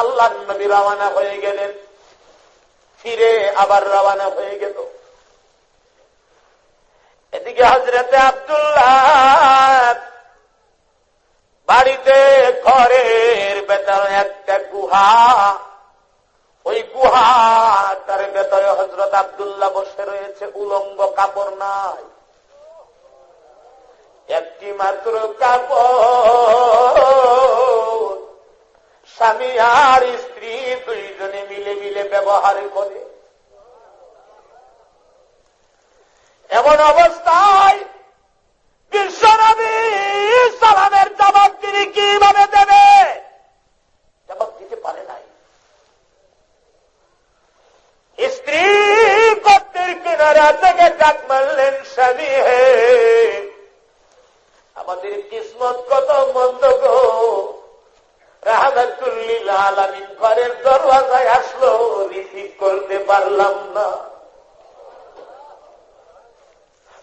আল্লাহ নবী রওয়ানা হয়ে গেলেন। ফিরে আবার রওয়ানা হয়ে গেল। এদিকে হজরতে আবদুল্লাহ বাড়িতে ঘরের ভেতরে একটা গুহা। ওই গুহা তার ভেতরে হজরত আবদুল্লাহ বসে রয়েছে, উলঙ্গ কাপড় নাই। একটি মাত্র কাপড় স্বামী আর স্ত্রী দুইজনে মিলে মিলে ব্যবহার করে। এমন অবস্থায় বিশ্বনবী সালামের জবাব তিনি কীভাবে দেবে? জবাব দিতে পারে নাই। স্ত্রী কর্তের কিনারা থেকে ডাক মারলেন, স্বামী হে, আমাদের কিসমত কত মন্দ গো। রাহাতুল্লিল আলামিন ঘরের দরওয়াজায় আসলো, রিসিভ করতে পারলাম না।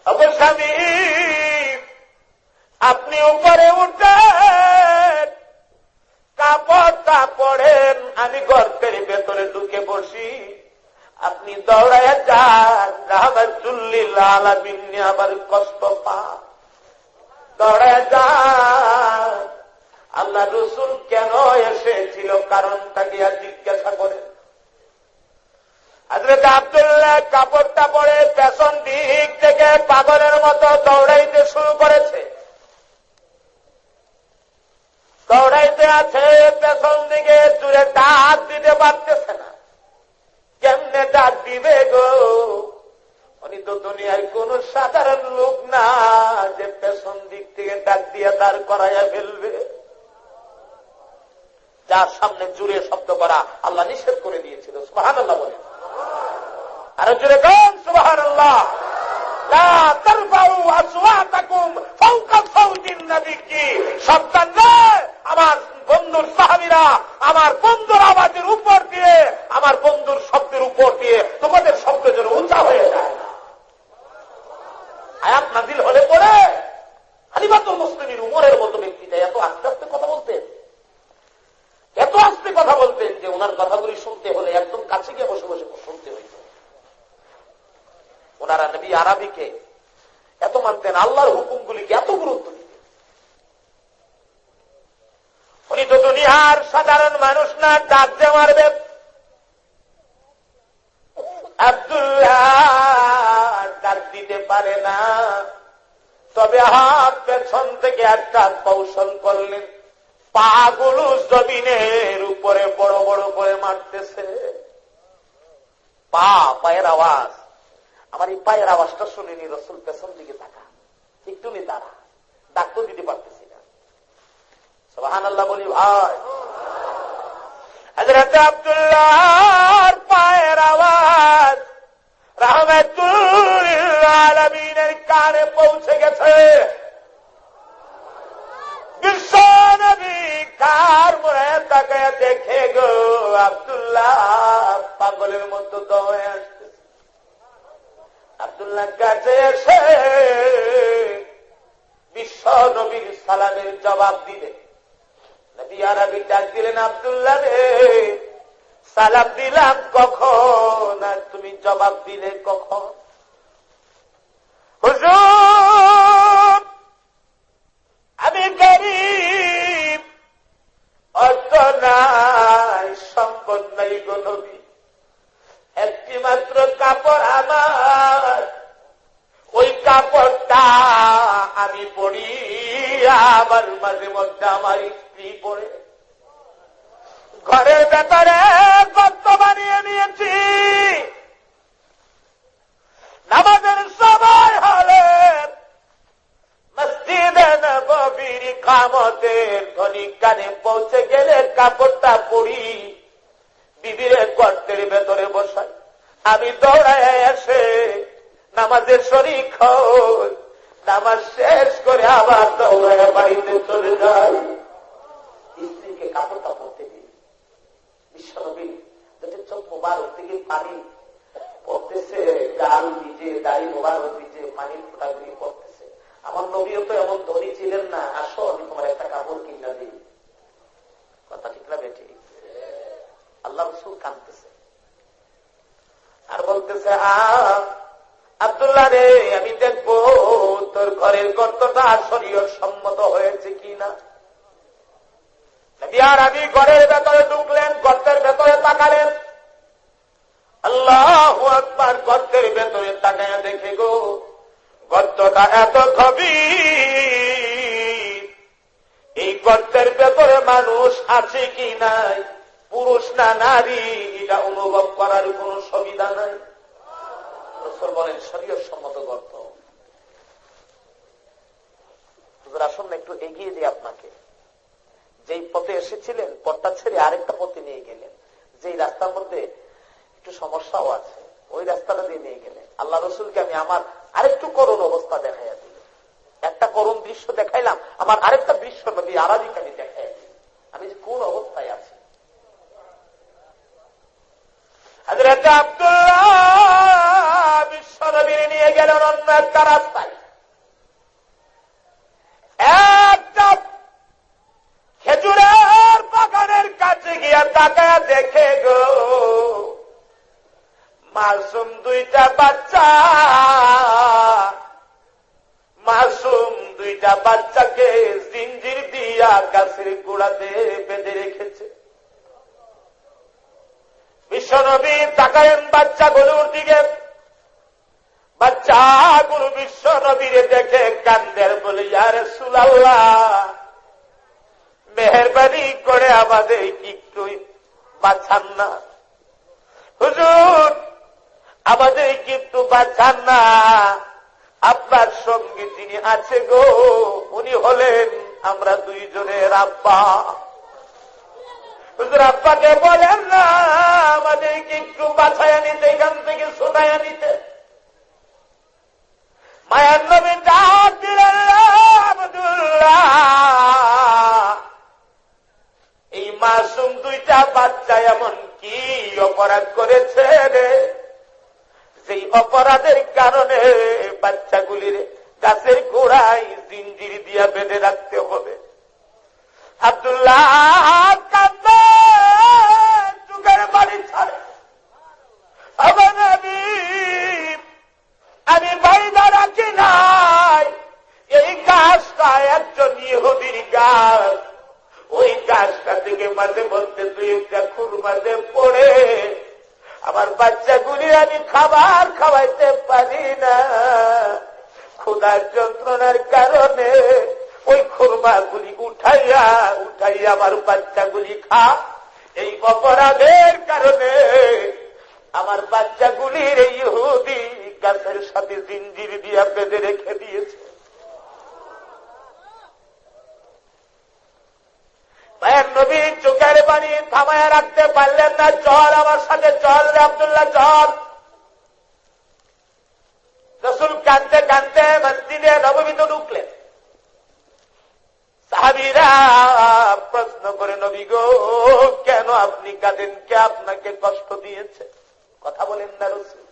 অবস্বামী আপনি উপরে উঠেন। কাপড়টা পড়েন আমি গর্তের ভেতরে ঢুকে বসি। আপনি দৌড়ায় যান রাহাতুল্লিল আলামিন আবার কষ্ট পা দৌড়ায় যান। আল্লাহ রসুল কেন এসেছিল কারণটা গিয়া জিজ্ঞাসা করেন হাজরত আবদুল্লাহ কাপড়টা পরে পেছন দিক থেকে পাগলের মতো দৌড়াইতে শুরু করেছে। দৌড়াইতে আছে, পেছন দিকে জুড়ে ডাক দিতে পারতেছে না। কেমনে ডাক দিবে গো? উনি তো দুনিয়ায় কোন সাধারণ লোক না যে পেছন দিক থেকে ডাক দিয়ে দাঁড় করাইয়া ফেলবে। যার সামনে জুড়ে শব্দ করা আল্লাহ নিষেধ করে দিয়েছিল সুবাহান আল্লাহ বলে। আরও জুড়ে কম সুবাহান আল্লাহ আমার বন্ধুর সাহাবিরা, আমার বন্ধুর আওয়াজের উপর দিয়ে, আমার বন্ধুর শব্দের উপর দিয়ে তোমাদের শব্দ যেন উঁচা হয়ে যায়। আয়াত নাজিল হলে পরে আলিবাতুল মুসলিমের উমরের মতো ব্যক্তিটা এত আস্তে আস্তে কথা বলতেন। এত আস্তে কথা বলতেন যে ওনার কথাগুলি শুনতে হলে একদম কাছে গিয়ে বসে বসে শুনতে হইত। ওনারা নবী আরবিকে এত মানতেন, আল্লাহর হুকুমগুলিকে এত গুরুত্ব দিতেন। উনি তো দুনিয়ার সাধারণ মানুষ না, ডাক যে মারবে আব্দুল্লাহ ডাক দিতে পারে না। তবে হাত পেছন থেকে একটা কৌশল করলেন। পাগুলো জমিনের উপরে বড় বড় করে মারতেছে। পা, পায়ের আওয়াজ। আমার এই পায়ের আওয়াজটা শুনিনি, রসুল পেছন দিকে থাকা একটু নি তারা। ডাক্তার দিতে পারতেছি না। সোহান আল্লাহ বলি, ভাই। হজরত আব্দুল্লাহ পায়ের আওয়াজ রহমতুল্লাহ কানে পৌঁছে গেছে। বিশ্ব কার মনে তাকায় দেখে গো আবদুল্লাহ? পাগলের মতো দমে আসতে আবদুল্লাহ কাছে এসে বিশ্ব নবীর সালামের জবাব দিলে দিলেন, আবদুল্লাহ রে, সালাম দিলাম কখন? আর তুমি জবাব দিলে কখন? হুজুর আমি গরিব। অর্থ নাই সম্পদ নাই গো একটি মাত্র কাপড় আমার। ওই কাপড়টা আমি পড়ি আমার মাঝে মধ্যে আমার স্ত্রী পড়ে ঘরের ভেতরে গর্ত বানিয়ে নিয়েছি নামাজের সময় হলে মসজিদে নবীর কামতের ধ্বনি কানে পৌঁছে গেলে কাপড়টা পড়ি বিবির গর্তের ভেতরে বসাই। আমি দৌড়ায় এসে নামাজের শরীর খোঁজ নামাজ শেষ করে আবার দৌড়ায় বাড়িতে চলে যাই। স্ত্রীকে কাপড়টা পড়তে দিই। বিশ্বনবী যদি চোখ মোবারক থেকে পানি পড়তেছে। গাল ভিজে, দাড়ি মোবারক ভিজে ফোটাগুলি পড়তেছে। আমার নবীও তো এমন ধনী ছিলেন না। আসো আমি তোমার একটা কাপড় কিনা দিই। কথা ঠিক না বেঠি? আল্লাহ রসুল কানতেছে আর বলতেছে আবদুল্লাহ রে, আমি দেখব তোর ঘরের গর্তটা শরীর সম্মত হয়েছে কিনা? বিহার আমি ঘরের ভেতরে ঢুকলেন, গর্তের ভেতরে তাকালেন। আল্লাহ গর্তের ভেতরে গর্তটা এত কবি এই গর্তের ভেতরে মানুষ আছে কি নাই? পুরুষ না নারী, এটা অনুভব করার কোন সুবিধা নাই? বলেন শরীর সম্মত গর্ত। আসুন একটু এগিয়ে দিই আপনাকে। যেই পথে এসেছিলেন, পথটা ছেড়ে আরেকটা পথে নিয়ে গেলেন। যেই রাস্তার মধ্যে একটু সমস্যাও আছে, ওই রাস্তাটা দিয়ে নিয়ে গেলেন। আল্লাহ রসুলকে আমি আমার আরেকটু করুণ অবস্থা দেখাইয়া দিল। একটা করুণ দৃশ্য দেখাইলাম, আমার আরেকটা দৃশ্য নবী আরাবিক দেখাইয়া দিল। আমি যে কোন অবস্থায় আছি। নিয়ে গেলেন অন্য একটা রাস্তায়। একটা খেজুরের বাগানের কাছে গিয়া তাকায় দেখে গো, মাসুম দুইটা বাচ্চা গাছের বেঁধে রেখেছে। বিশ্বনবী তাকায়েন বাচ্চাগুলোর দিকে। বাচ্চাগুলো বিশ্বনবীর দেখে কান্দের বলে ইয়ার সুলাল্লাহ মেহরবানি করে আমাদের একটু বাঁচান না। হুজুর, আমাদের কিন্তু বাঁচান না। আপনার সঙ্গে যিনি আছে গো, উনি হলেন আমরা দুইজনের আব্বা। আব্বাকে বলেন না, আমাদেরকে একটু বাছাইয়া নিতে, এখান থেকে শোনাইয়া নিতে। মায়ার নবী ডাক এই মাসুম দুইটা বাচ্চা এমন কি অপরাধ করেছে রে? সেই অপরাধের কারণে বাচ্চাগুলির গাছের গোড়ায় জিঞ্জির দিয়া বেঁধে রাখতে হবে। আব্দুল্লাহ যুগের বাড়ি ছাড়ে। আমার আমি বাইদা রাখি নাই। এই গাছটা একজন ইহুদির গাছ। ওই গাছটা থেকে মাঝে মধ্যে দুই একটা খুর মাঝে পড়ে। আমার বাচ্চাগুলি আমি খাবার খাওয়াইতে পারি না। ক্ষুদার যন্ত্রণার কারণে ওই খুরমাগুলি উঠাইয়া উঠাইয়া আমার বাচ্চাগুলি খা। এই অপরাধের কারণে আমার বাচ্চাগুলির এই হুদি গাছের সাথে জিঞ্জির দিয়া বেঁধে রেখে দিয়েছে। মায়ের নবী চোখের বাণী থামায় রাখতে পারলেন না। চল আমার সাথে, চল রে আবদুল্লাহ, চল। রসুল কানতে কানতে মসজিদে নবমীতে ঢুকলেন প্রশ্ন করে, নবী গো, কেন আপনি কাঁদেন? কে আপনাকে কষ্ট দিয়েছে? কথা বলেন না রসুল।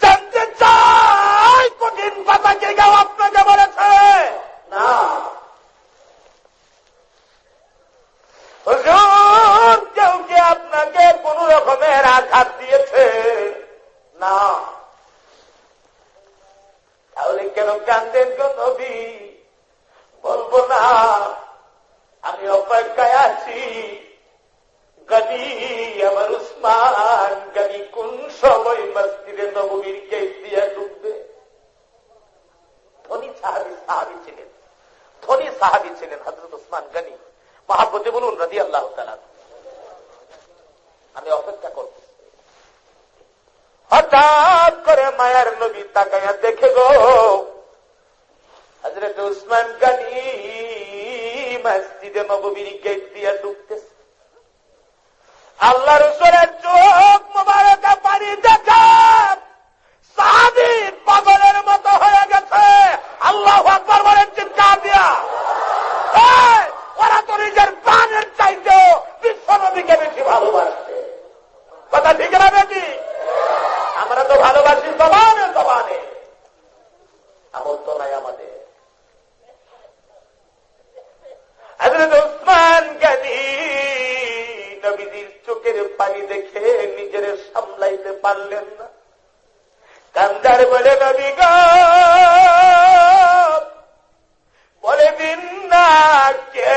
জানতে চাই কঠিন পাতা কে গাও আপনাকে বলেছে? না। কেউ কে আপনাকে কোন রকমের আঘাত সাহাবি ছিলেন হজরত উসমান গনি। মহাপতি বলুন রাজি আল্লাহ আমি অপেক্ষা করব। হঠাৎ করে মায়ার নবী তাকাইয়া দেখে গো হজরত উসমান গানি মসজিদে নবীর গেট দিয়া ঢুকতেছে। আল্লাহ রসুলের চোখ মোবারকা, পানি দেখা সাহাবি পাগলের মতো হয়ে গেছে আল্লাহ আকবর বলেন চিৎকার দিয়া ওরা তো নিজের প্রাণের চাইতেও বিশ্ব নদীকে বেশি ভালোবাসছে কথা ঠিক না বেশি আমরা তো ভালোবাসি সবানে সবানে আমল তো নাই আমাদের পানি দেখে নিজের সামলাইতে পারলেন না কান্দার বলে নবী গো বলে দিন না কে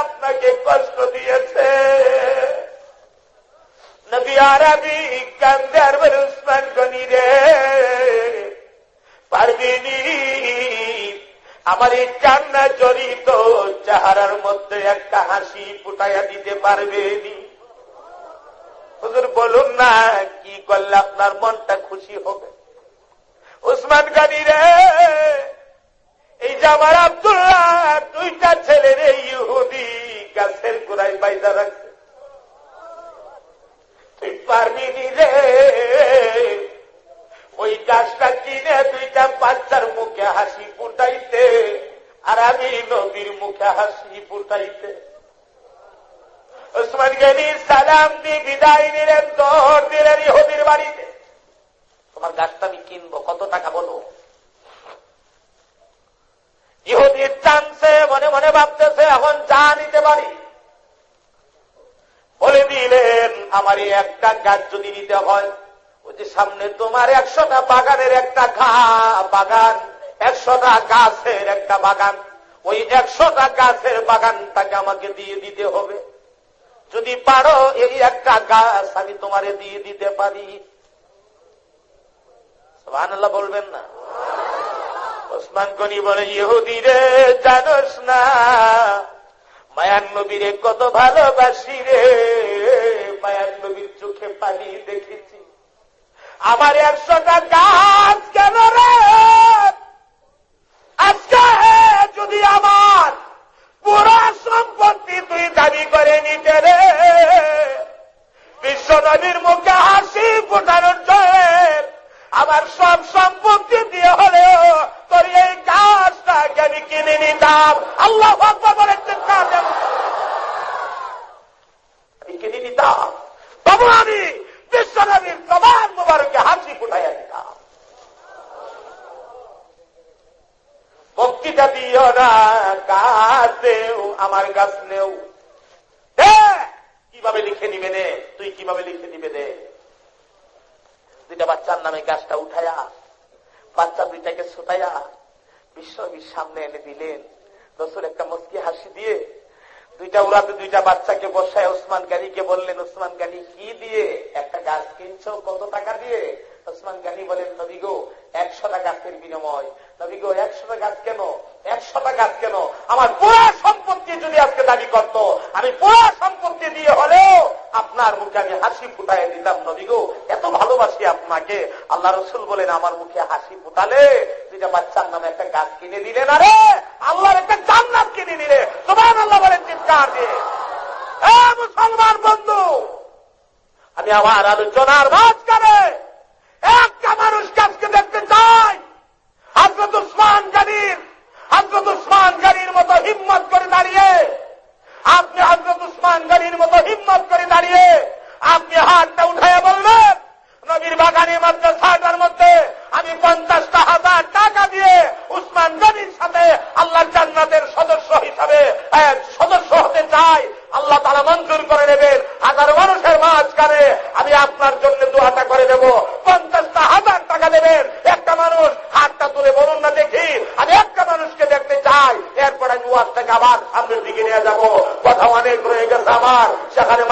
আপনাকে কষ্ট দিয়েছে নবী আরবি কান্দার বলে উসমান রে পারবিনি আমার এই কান্না জড়িত চেহারার মধ্যে একটা হাসি ফুটাইয়া দিতে পারবেনি হুজুর বলুন না, কি করলে আপনার মনটা খুশি হবে? উসমান গানি রে, এই যে আমার আব্দুল্লাহ, দুইটা ছেলের ইহুদি গাছের গোড়ায় বাইদা রাখছে। তুই পারবি রে? ওই গাছটা কিনে দুইটা বাচ্চার মুখে হাসি ফুটাইতে, আর আমি নদীর মুখে হাসি ফুটাইতে। ওসমান গনি, সালাম দি বিদায় নিলেন দৌড় দিলেন ইহুদির বাড়িতে। তোমার গাছটা আমি কিনবো, কত টাকা বলো? ইহুদির টানছে মনে মনে ভাবতেছে, এখন যা নিতে পারি। বলে দিলেন আমার একটা গাছ যদি নিতে হয়, ওই যে সামনে তোমার একশোটা বাগানের একটা ঘা, বাগান, একশোটা গাছের একটা বাগান, ওই একশোটা গাছের বাগানটাকে আমাকে দিয়ে দিতে হবে। যদি পারো, এই একটা গাছ আমি তোমারে দিয়ে দিতে পারি। আল্লাহ বলবেন না। ওসমান গনি বলে, ইহুদি রে, জানোস না মায়ান নবীরে কত ভালোবাসি রে। মায়ান নবীর চোখে পানি দেখেছি। আমার একশোটা গাছ কিনে নিতাম তবু আমি বিশ্বনবীর প্রমাণ মুবারকে হাসি ফুটাইয়া দিতাম। বক্তৃতা দিও না গাছ দেও, আমার গাছ নেও। কীভাবে লিখে নিবে নে? তুই কীভাবে লিখে নিবে দে দুইটা বাচ্চার নামে গাছটা উঠায়া, বাচ্চা দুইটাকে ছুটাইয়া বিশ্বনবীর সামনে এনে দিলেন। রসুল একটা মস্কি উড়াতে দুইটা বাচ্চাকে বসায়, ওসমান গানিকে বললেন, ওসমান গানি, কি দিয়ে? একটা গাছ কিনছো? কত টাকা দিয়ে? ওসমান গানি বলেন, নবী গো একশোটা গাছের বিনিময়। নবী গো একশোটা গাছ কেন? একশোটা গাছ কেন? আমার পুরো সম্পত্তি যদি আজকে দাবি করত, আমি পুরো সম্পত্তি দিয়ে হলেও আপনার মুখে আমি হাসি ফুটাই দিতাম। নবী গো, এত ভালোবাসি আপনাকে। আল্লাহ রসুল বলেন, আমার মুখে হাসি ফুটালে দুইটা বাচ্চার নামে একটা গাছ কিনে দিলে না রে? আল্লাহর একটা জান্নাত কিনে দিলে তোমার আল্লাহ বলেন চিৎকার দিয়ে। মুসলমান বন্ধু, আমি আমার আলোচনার মাঝখানে একটা মানুষকে আজকে দেখতে চাই। হজরত উসমান গানির হজরত উসমান গানির মতো হিম্মত করে দাঁড়িয়ে, আপনি হজরত উসমান গানির মতো হিম্মত করে দাঁড়িয়ে, আপনি হাতটা উঠাইয়া বলবেন, নবীর বাগানে মাদ্রাসাটার মধ্যে আমি পঞ্চাশটা হাজার টাকা দিয়ে উসমান গনির সাথে আল্লাহর জান্নাতের সদস্য হিসাবে সদস্য হতে চাই। আল্লাহ তারা মঞ্জুর করে নেবেন। হাজার মানুষের মাঝখানে আমি আপনার জন্য দোয়াটা করে দেব। পঞ্চাশটা হাজার টাকা দেবেন। একটা মানুষ হাতটা তুলে বলুন না দেখি। আমি একটা মানুষকে দেখতে চাই। এরপর আমি ওয়াজ থেকে আবার সামনের দিকে নিয়ে যাব। কথা অনেক রয়ে গেছে আমার। সেখানে